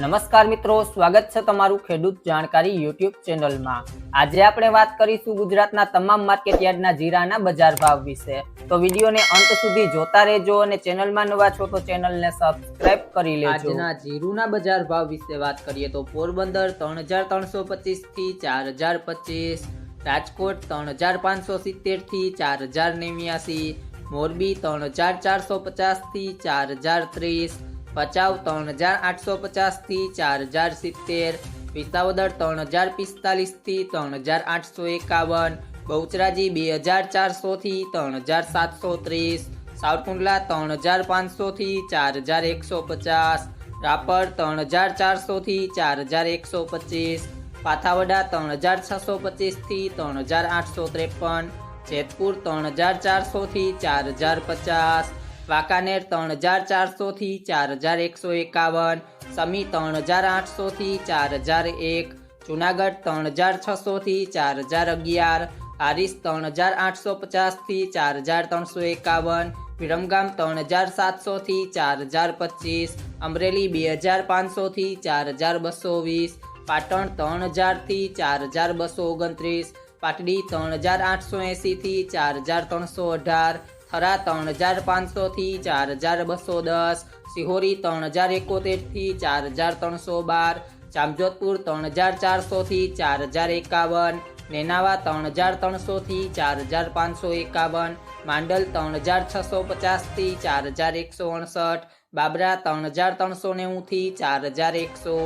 નમસ્કાર મિત્રો, સ્વાગત છે તમારું ખેડૂત જાણકારી યુટ્યુબ ચેનલમાં. આજે આપણે વાત કરીશું ગુજરાતના તમામ માર્કેટયાર્ડના જીરાના બજાર ભાવ વિશે. તો વિડીયોને અંત સુધી જોતા રહેજો અને ચેનલમાં નવા છો તો ચેનલને સબસ્ક્રાઇબ કરી લેજો. આજના જીરુના બજાર ભાવ વિશે વાત કરીએ તો પોરબંદર ત્રણ હજાર ત્રણસો થી ચાર હજાર પચીસ, રાજકોટ ત્રણ હજાર પાંચસો સિત્તેરથી ચાર હજાર નેવ્યાસી, મોરબી ત્રણ હજાર ચારસો પચાસથી ચાર હજાર ત્રીસ ભચાઉ ત્રણ હજાર આઠસો પચાસથી ચાર હજાર સિત્તેર વિસાવદર ત્રણ હજાર પિસ્તાલીસથી ત્રણ હજાર આઠસો એકાવન બહુચરાજી બે હજાર ચારસોથી ત્રણ હજાર સાતસો ત્રીસ સાવરકુંડલા ત્રણ હજાર પાંચસોથી ચાર હજાર એકસો પચાસ રાપર ત્રણ હજાર ચારસોથી ચાર હજાર એકસો પચીસ પાથાવડા ત્રણ હજાર છસો પચીસથી ત્રણ હજાર આઠસો ત્રેપન જેતપુર ત્રણ હજાર ચારસોથી ચાર હજાર પચાસ વાંકાનેર ત્રણ હજાર ચારસો થી ચાર હજાર એકસો એકાવન, સમી ત્રણ હજાર આઠસો થી ચાર હજાર એક, જુનાગઢ ત્રણ હજાર છસો થી ચાર હજાર અગિયાર, હારીસ ત્રણ હજાર આઠસો પચાસથી ચાર હજાર ત્રણસો એકાવન, વિરમગામ ત્રણ હજાર સાતસો થી ચાર હજાર પચીસ, અમરેલી બે હજાર પાંચસો થી ચાર હજાર બસો વીસ, પાટણ ત્રણ હજારથી ચાર હજાર બસો ઓગણત્રીસ, પાટડી ત્રણ હજાર આઠસો એંસીથી ચાર હજાર ત્રણસો અઢાર થરા ત્રણ હજાર પાંચસો થી ચાર હજાર બસો દસ સિહોરી ત્રણ હજાર એકોતેરથી ચાર હજાર ત્રણસો બાર, જામજોધપુર ત્રણ હજાર ચારસો થી ચાર હજાર એકાવન, નેનાવા ત્રણ હજાર ત્રણસો થી ચાર હજાર પાંચસો એકાવન, માંડલ ત્રણ હજાર છસો પચાસથી ચાર હજાર એકસો અડસઠ, બાબરા ત્રણ હજાર ત્રણસો નેવું થી ચાર હજાર એકસો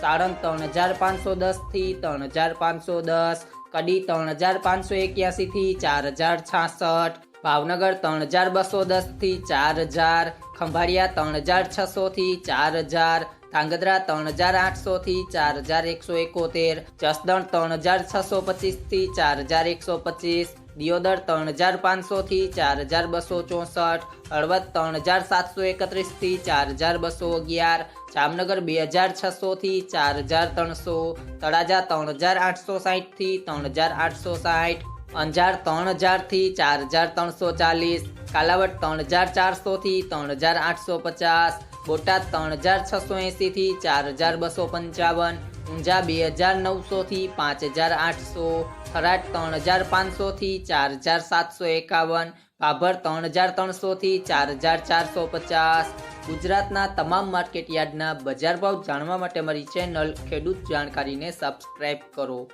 સાણંદ ત્રણ હજાર પાંચસો દસથી ત્રણ હજાર પાંચસો દસ, કડી ત્રણ હજાર પાંચસો એક્યાસી થી ચાર હજાર છાસઠ ભાવનગર ત્રણ હજાર બસો દસથી ચાર હજાર, ખંભાળિયા ત્રણ હજાર છસો થી ચાર હજાર, ધાંગધ્રા ત્રણ હજાર આઠસો થી ચાર હજાર એકસો એકોતેર, જસદણ ત્રણ હજાર છસો પચીસથી ચાર હજાર એકસો પચીસ, દિયોદર ત્રણ હજાર પાંચસો થી ચાર હજાર બસો ચોસઠ, હળવદ ત્રણ હજાર સાતસો એકત્રીસથી ચાર હજાર બસો અગિયાર, જામનગર બે હજાર છસો થી ચાર હજાર ત્રણસો, તળાજા ત્રણ હજાર આઠસો સાહીઠથી ત્રણ હજાર આઠસો સાહીઠ અંજાર ત્રણ હજારથી ચાર હજાર ત્રણસો ચાલીસ, કાલાવડ ત્રણ હજાર ચારસોથી ત્રણ હજાર આઠસો પચાસ, બોટાદ ત્રણ હજાર છસો એંસીથી ચાર હજાર બસો પંચાવન, ઊંઝા બે હજાર નવસોથી પાંચ હજાર આઠસો, થરાદ ત્રણ હજાર પાંચસોથી ચાર હજાર સાતસો એકાવન, ભાભર ત્રણ હજાર ત્રણસોથી ચાર હજાર ચારસો પચાસ. ગુજરાતના તમામ માર્કેટ યાર્ડના બજાર ભાવ જાણવા માટે મારી ચેનલ ખેડૂત જાણકારીને સબસ્ક્રાઇબ કરો.